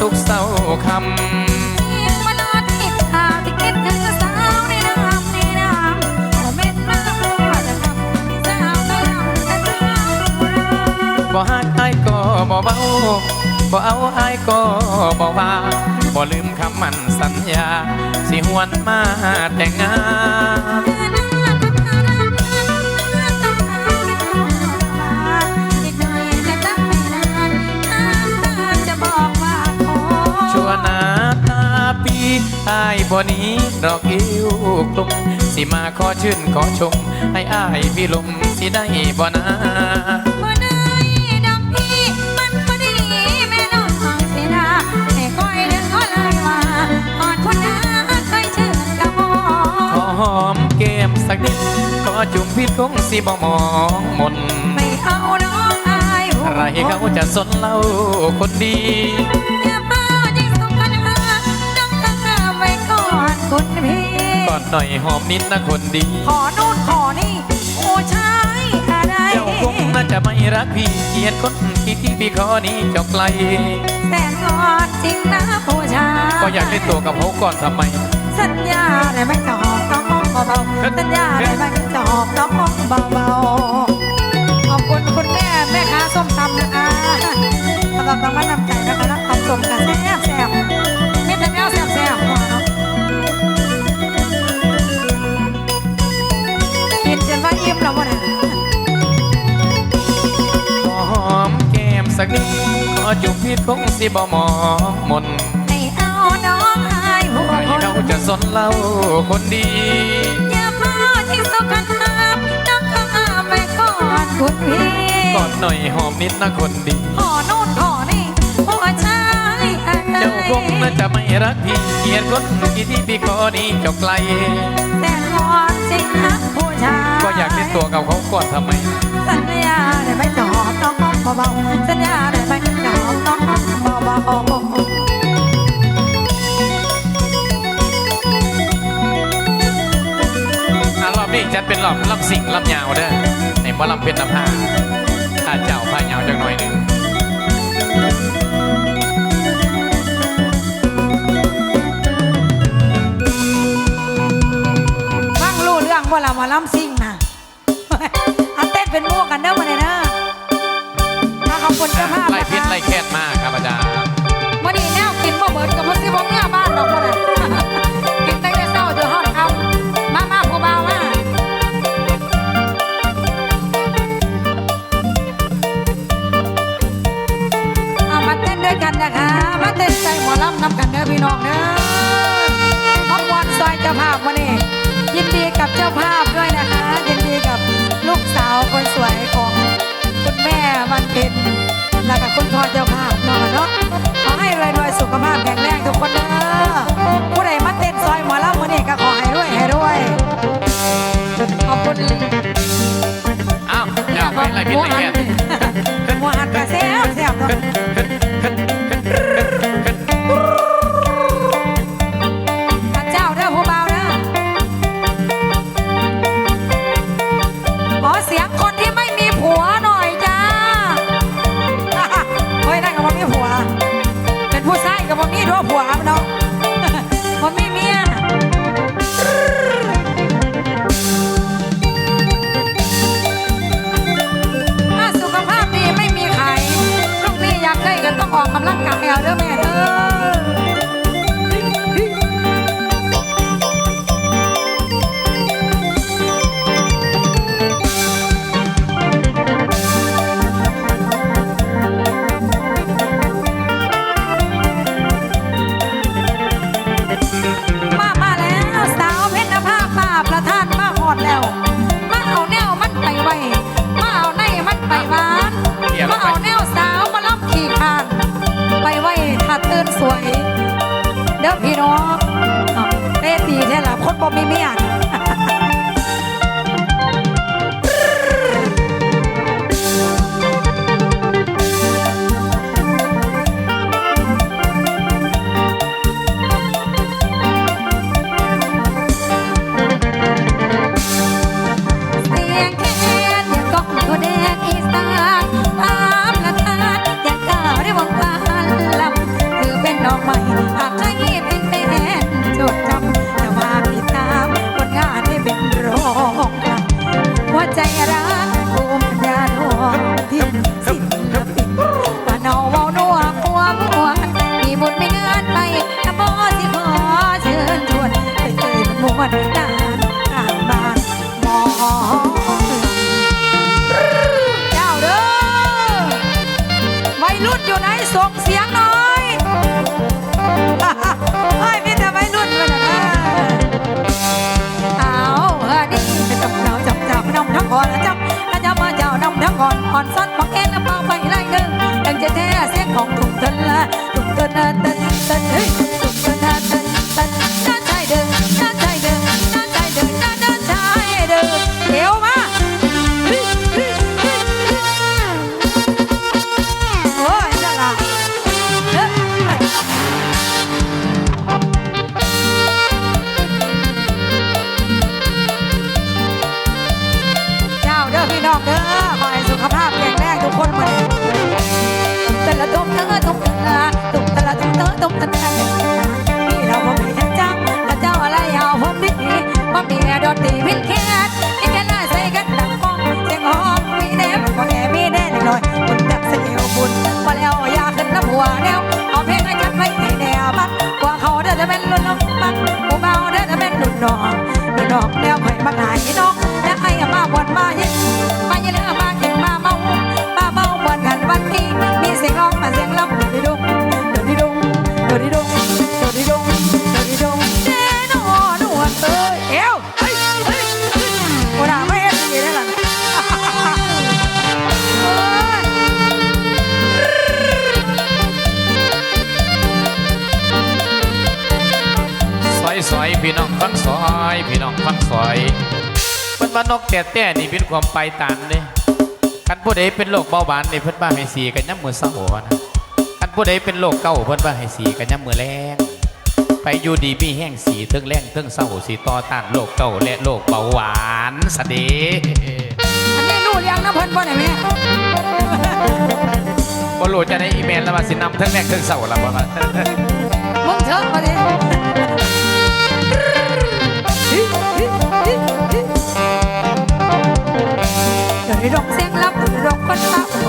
ทุกเศร้าคยิ่งมนอนคิดข่าวที่คิดถึงสาวในน้ำในน้ำโอเม็ดมากว่าจะทำให้สาวไม่รำแต่สาวรู้ราบ่ฮักไอายก็บ่เบาบ่เอาไอายก็บ่ว่าบ่ลืมคำมันสัญญา สิหวนมาแต่งงาน อายบ่หนี้ดอกอิ้วกลุ่มสิมาขอชื่นขอชม ให้อายมีลมสิได้บ่นาเมื่อใดดอกพี่มันพอดีแม่น้องทองเสียดาให้คอยนึกขอเลยว่าอ่อนคนน้าเคยเชิญกะบอขอหอมแก้มสักนิดขอจุ่มพิษคงสิบ่มองมนไม่เอาน้องอายหัวใครเขาจะสนเล่าคนดี หน่อยหอมนิดนะคนดีขอนู่นขอนี่ โอ้ชายอะไรเจ้าคงน่าจะไม่รักพี่เกลียดคนคิดที่พี่ขอนี้เจ้าไกลแสนงอนจริงนะผู้ชายก็อยากเล่นตัวกับเขาก่อนทำไม สัญญาได้ไหมจะหอบน้องเบาๆสัญญาได้ไหมจะหอบน้องเบาๆขอบคุณคุณแม่แม่ค้าส้มตำนะคะสำหรับรางวัลนำ จุ่มพิษคงสิบ่มองมนให้เอาน้องอายหัวใครคนเขาจะสนเล่าคนดี อย่าพ่อที่สกันหามน้องก็ห้ามไว้ก่อนคุณพี่ก่อนหน่อยหอมนิดนะคนดี ขอนู่นขอนี่หัวชายอะไรเจ้าคงน่าจะไม่รักพี่เกลียดคนคิดที่พี่ขอนี้เจ้าไกล แต่งอนจริงนะผู้ชายก็อยากเล่นตัวกับเขาก่อนทำไม สัญญาได้ไหมจะหอมน้องเบาๆสัญญาได้ไหมจะห อะรอบนี้จัดเป็นรอบลำสิงลำยาวเด้อในว่าลำเป็นลำห้าถ้าเจ้าผ้ายาวจังหน่อยหนึ่งฟังรู้เรื่องว่าเรามาล้ำซิ่งนะ เอาเต้นเป็นมั่วกันเด้อมาเลยน คุณเจ้าภาพไล่นะพิษคะไล่แคทมากครับอาจารย์มื่อนี้แนวกินบ่เบิดกับพ่อสิบ่เมื่อบ้านดอกบ่น่ะกินตั้งแต่เช้าจนฮอดค่ำมามาผู้บ่าวมาเอามาเต้นด้วยกันนะคะมาเต้นใจหมอลำนำกันเด้อพี่น้องเด้อขอบคุณซอยเจ้าภาพวันนี้ยินดีกับเจ้าภาพด้วยนะคะยินดีกับลูกสาวคนสวยของคุณแม่วันเพ็ญแล้วก็คุณพ่อ เจ้าภาพเนาะเนาะขอให้รวยรวยๆสุขภาพแข็งแรงทุกคนเด้อผู้ใดมาเต้นซอยหมอลำวันนี้ก็ขอให้รวยให้รวยขอบคุณอ้าวอยากไปไล่พิษไล่แคทหมูหันกระแซบแซบเนาะ เด้อพี่น้องอ้าวเต้ตีแท้ละคนบ่มีเมีย รุ่นอยู่ไหนส่งเสียงหน่อยไอ้ยมีแต่วัยรุ่นมาเด้อเอาเฮ้ยนี่จับเราจับจับน้องทั้งก่อนจับอาจารย์มาเจ้าน้องทั้งก่อนอ่อนสั้นของเอ็นแล้วเอาไปไล่เดินยังจะแท้เสียงของถุงเดินละถุงเดินเดินเดินเฮ้ อยพี่น้องฟังซอยเพิ่นว่านกแต่แต่นี่เป็นความไปตันเลยคันผู้ใดเป็นโรคเบาหวานนี่เพิ่นบ้าให้สีกันย่ำมือเศร้าว่นะคันผู้ใดเป็นโรคเก่าเพิ่นบ้าให้สีกันย่ำมือแรงไปอยู่ดีมีแห้งสีเทิงแรงเทิงเศร้าสีต่อต้านโรคเก่าและโรคเบาหวานสเดีอันนี้รู้ยังนะเพิ่นบ่ไหนแม่บอลรู้จะในอีเมลแล้วมาสินำเทิงแรงเทิงเศร้าแล้วบ่มามึงเถิงมาดิ รบเสียงลับรบคนปัก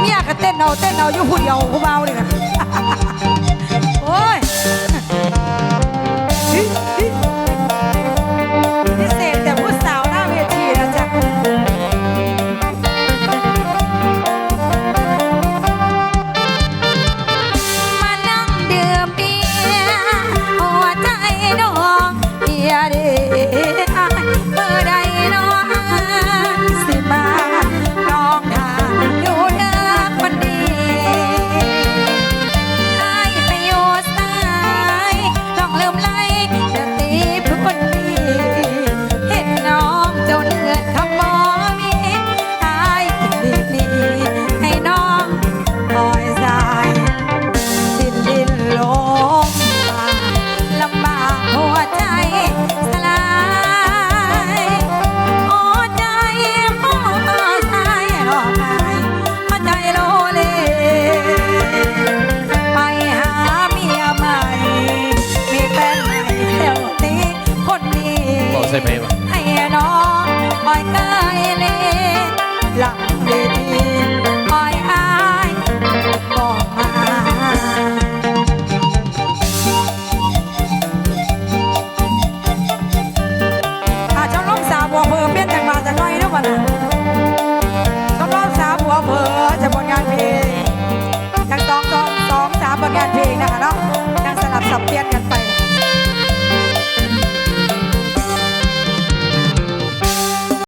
เมียก็เต้นเอาเต้นเอาอยู่ผู้เดียวผู้เบาเลยนะ